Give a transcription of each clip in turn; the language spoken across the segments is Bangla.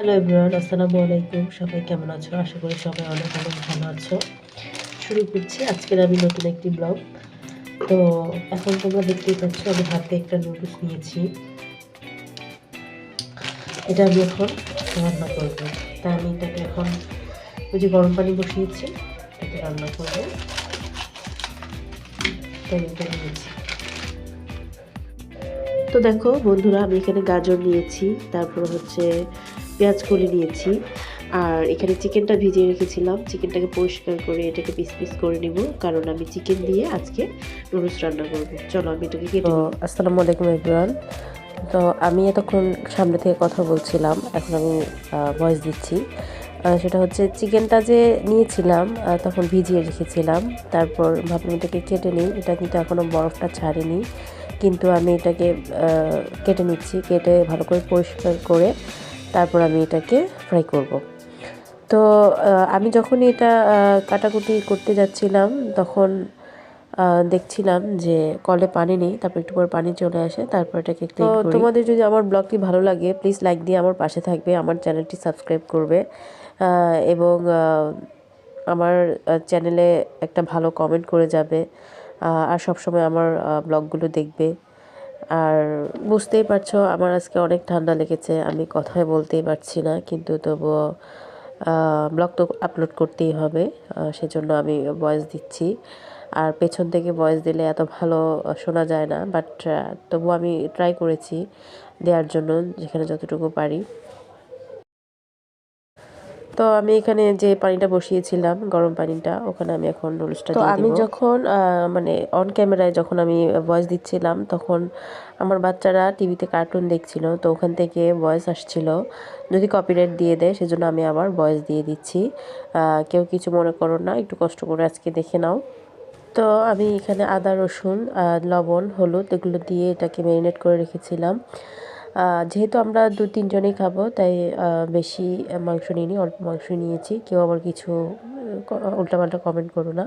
হ্যালো এভরিওয়ান আসসালামু আলাইকুম। সবাই কেমন আছো? আশা করি সবাই অনেক অনেক ভালো আছো। শুরু করছি। আজকের আমি নতুন একটি ব্লগ। তো এখন তোমরা দেখতেই পাচ্ছ, আমি হাতে একটা নুডলস নিয়েছি। এটা আমি এখন রান্না করব। তাই আমি এটাকে এখন ওই যে গরম পানি বসিয়েছি, এটাকে রান্না করব। তাই এটা তো দেখো বন্ধুরা, আমি এখানে গাজর নিয়েছি। তারপর হচ্ছে পেঁয়াজ কলি নিয়েছি। আর এখানে চিকেনটা ভিজিয়ে রেখেছিলাম। চিকেনটাকে পরিষ্কার করে এটাকে পিস পিস করে নিব। কারণ আমি চিকেন দিয়ে আজকে নুডলস রান্না করব। চলো আমি এটাকে কেটে আসসালামু আলাইকুম এভরিওয়ান তো আমি এতক্ষণ সামনে থেকে কথা বলছিলাম। এখন আমি ভয়েস দিচ্ছি। সেটা হচ্ছে চিকেনটা যে নিয়েছিলাম তখন ভিজিয়ে রেখেছিলাম। তারপর ভাবলাম এটাকে কেটে নিই। এটা কিন্তু এখনও বরফটা ছাড়েনি। কিন্তু আমি এটাকে কেটে নিচ্ছি। কেটে ভালো করে পরিষ্কার করে তারপর আমি এটাকে ফ্রাই করব। তো আমি যখন এটা কাটাকুটি করতে যাচ্ছিলাম তখন দেখছিলাম যে কলে পানি নেই তারপর একটু পর পানি চলে আসে তারপর এটাকে করি। তোমাদের যদি আমার ব্লগটি ভালো লাগে প্লিজ লাইক দিয়ে আমার পাশে থাকবে আমার চ্যানেলটি সাবস্ক্রাইব করবে। এবং আমার চ্যানেলে একটা ভালো কমেন্ট করে যাবে। আর সবসময় আমার ব্লগগুলো দেখবে। আর বুঝতেই পারছ, আমার আজকে অনেক ঠান্ডা লেগেছে, আমি কথায় বলতেই পারছি না, কিন্তু তবুও ব্লগ তো আপলোড করতেই হবে সেজন্য আমি ভয়েস দিচ্ছি। আর পেছন থেকে ভয়েস দিলে এত ভালো শোনা যায় না বাট তবু আমি ট্রাই করেছি দেওয়ার জন্য, যেখানে যতটুকু পারি। তো আমি এখানে যে পানিটা বসিয়েছিলাম গরম পানিটা ওখানে আমি এখন নুডলসটা তো আমি যখন মানে অন ক্যামেরায় যখন আমি ভয়েস দিচ্ছিলাম তখন আমার বাচ্চারা টিভিতে কার্টুন দেখছিল তো ওখান থেকে ভয়েস আসছিল। যদি কপিরাইট দিয়ে দেয় সেজন্য আমি আবার ভয়েস দিয়ে দিচ্ছি। কেউ কিছু মনে করো না একটু কষ্ট করে আজকে দেখে নাও। তো আমি এখানে আদা রসুন লবণ হলুদ এগুলো দিয়ে এটাকে ম্যারিনেট করে রেখেছিলাম। যেহেতু আমরা দু তিনজনেই খাব, তাই বেশি মাংস নিইনি, অল্প মাংস নিয়েছি। কেউ আবার কিছু উল্টাপাল্টা কমেন্ট করো না।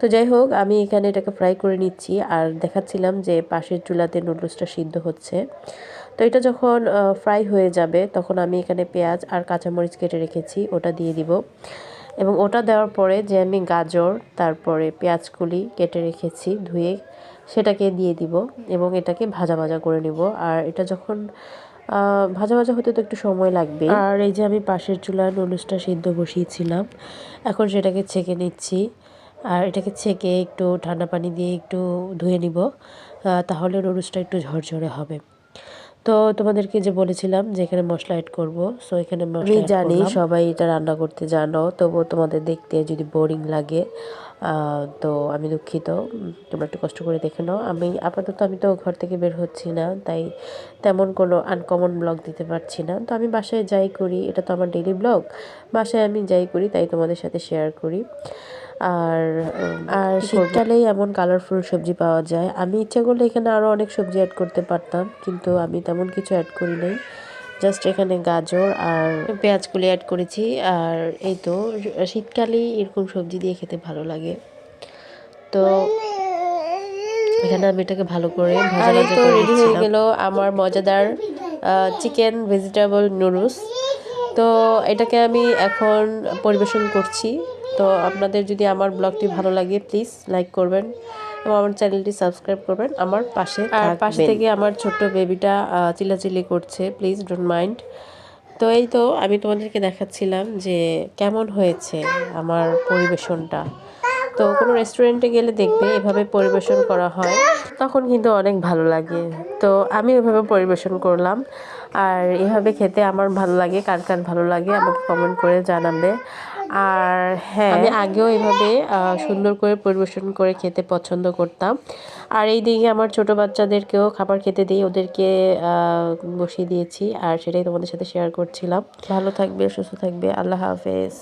তো যাই হোক, আমি এখানে এটাকে ফ্রাই করে নিচ্ছি। আর দেখাচ্ছিলাম যে পাশের চুলাতে নুডলসটা সিদ্ধ হচ্ছে। তো এটা যখন ফ্রাই হয়ে যাবে, তখন আমি এখানে পেঁয়াজ আর কাঁচামরিচ কেটে রেখেছি, ওটা দিয়ে দিব। এবং ওটা দেওয়ার পরে যে আমি গাজর, তারপরে পেঁয়াজকুলি কেটে রেখেছি ধুয়ে সেটাকে দিয়ে দিব এবং এটাকে ভাজা ভাজা করে নিব। আর এটা যখন ভাজা ভাজা হতে তো একটু সময় লাগবে আর এই যে আমি পাশের চুলায় নুডলসটা সিদ্ধ বসিয়েছিলাম এখন সেটাকে ছেঁকে নিচ্ছি। আর এটাকে ছেঁকে একটু ঠান্ডা পানি দিয়ে একটু ধুয়ে নিব তাহলে নুডলসটা একটু ঝরঝরে হবে। তো তোমাদেরকে যে বলেছিলাম যে এখানে মশলা অ্যাড করব সো এখানে আমি জানি সবাই এটা রান্না করতে জানো তবুও তোমাদের দেখতে যদি বোরিং লাগে। তো আমি দুঃখিত। তোমরা একটু কষ্ট করে দেখে নাও। আমি আপাতত আমি তো ঘর থেকে বের হচ্ছি না তাই তেমন কোনো আনকমন ব্লগ দিতে পারছি না। তো আমি বাসায় যাই করি এটা তো আমার ডেইলি ব্লগ বাসায় আমি যাই করি তাই তোমাদের সাথে শেয়ার করি। আর আর শীতকালেই এমন কালারফুল সবজি পাওয়া যায়। আমি ইচ্ছা করলে এখানে আরও অনেক সবজি অ্যাড করতে পারতাম কিন্তু আমি তেমন কিছু অ্যাড করি নাই। জাস্ট এখানে গাজর আর পেঁয়াজগুলি অ্যাড করেছি। আর এই তো শীতকালে এরকম সবজি দিয়ে খেতে ভালো লাগে। তো এখানে আমি এটাকে ভালো করে ভাজা ভাজা করে রেডি হয়ে গেল আমার মজাদার চিকেন ভেজিটেবল নুডলস তো এটাকে আমি এখন পরিবেশন করছি। তো আপনাদের যদি আমার ব্লগটি ভালো লাগে প্লিজ লাইক করবেন। এবং আমার চ্যানেলটি সাবস্ক্রাইব করবেন আমার পাশে আর পাশে থেকে আমার ছোট্ট বেবিটা চিলাচিলি করছে প্লিজ ডোন্ট মাইন্ড তো এই তো আমি তোমাদেরকে দেখাচ্ছিলাম যে কেমন হয়েছে আমার পরিবেশনটা। তো কোনো রেস্টুরেন্টে গেলে দেখবে এভাবে পরিবেশন করা হয় তখন কিন্তু অনেক ভালো লাগে। তো আমি ওইভাবে পরিবেশন করলাম আর এভাবে খেতে আমার ভালো লাগে কার কার ভালো লাগে আমাকে কমেন্ট করে জানাবে। আর হ্যাঁ আমি আগেও এভাবে সুন্দর করে পরিবেশন করে খেতে পছন্দ করতাম। আর এই দিকে আমার ছোট বাচ্চাদেরকেও খাবার খেতে দিই ওদেরকে বসিয়ে দিয়েছি। আর সেটাই তোমাদের সাথে শেয়ার করছিলাম। ভালো থাকবে সুস্থ থাকবে। আল্লাহ হাফেজ।